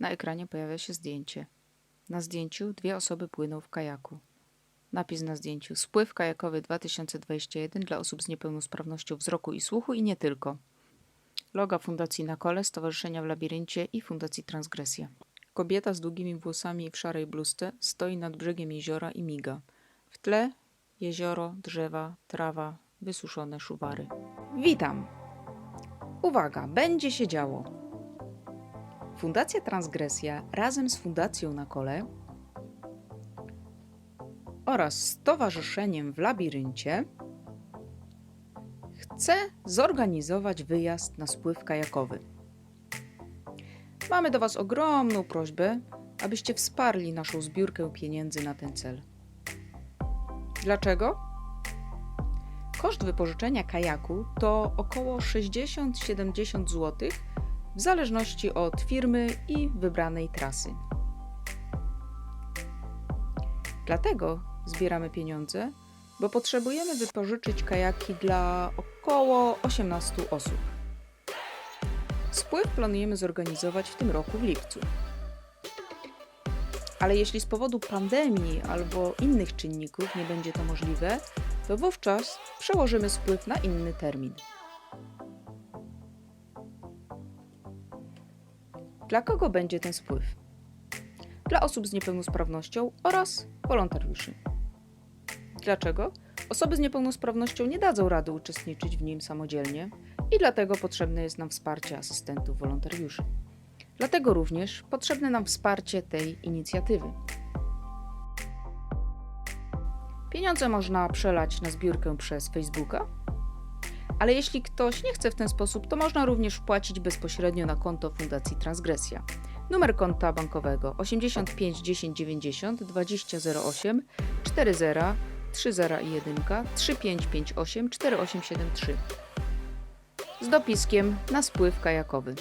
Na ekranie pojawia się zdjęcie. Na zdjęciu dwie osoby płyną w kajaku. Napis na zdjęciu: Spływ kajakowy 2021 dla osób z niepełnosprawnością wzroku i słuchu i nie tylko. Loga Fundacji Na Kole, Stowarzyszenia w Labiryncie i Fundacji Transgresja. Kobieta z długimi włosami w szarej bluzce stoi nad brzegiem jeziora i miga. W tle jezioro, drzewa, trawa, wysuszone szuwary. Witam! Uwaga, będzie się działo. Fundacja Transgresja razem z Fundacją Na Kole oraz Stowarzyszeniem w Labiryncie chce zorganizować wyjazd na spływ kajakowy. Mamy do Was ogromną prośbę, abyście wsparli naszą zbiórkę pieniędzy na ten cel. Dlaczego? Koszt wypożyczenia kajaku to około 60-70 zł w zależności od firmy i wybranej trasy. Dlatego zbieramy pieniądze, bo potrzebujemy wypożyczyć kajaki dla około 18 osób. Spływ planujemy zorganizować w tym roku w lipcu. Ale jeśli z powodu pandemii albo innych czynników nie będzie to możliwe, to wówczas przełożymy spływ na inny termin. Dla kogo będzie ten spływ? Dla osób z niepełnosprawnością oraz wolontariuszy. Dlaczego? Osoby z niepełnosprawnością nie dadzą rady uczestniczyć w nim samodzielnie i dlatego potrzebne jest nam wsparcie asystentów wolontariuszy. Dlatego również potrzebne nam wsparcie tej inicjatywy. Pieniądze można przelać na zbiórkę przez Facebooka, ale jeśli ktoś nie chce w ten sposób, to można również wpłacić bezpośrednio na konto Fundacji Transgresja. Numer konta bankowego 85 10 90 2008 40 30 i 1 3558 4873 z dopiskiem na spływ kajakowy.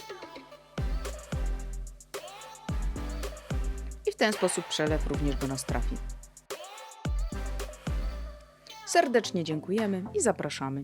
I w ten sposób przelew również do nas trafi. Serdecznie dziękujemy i zapraszamy.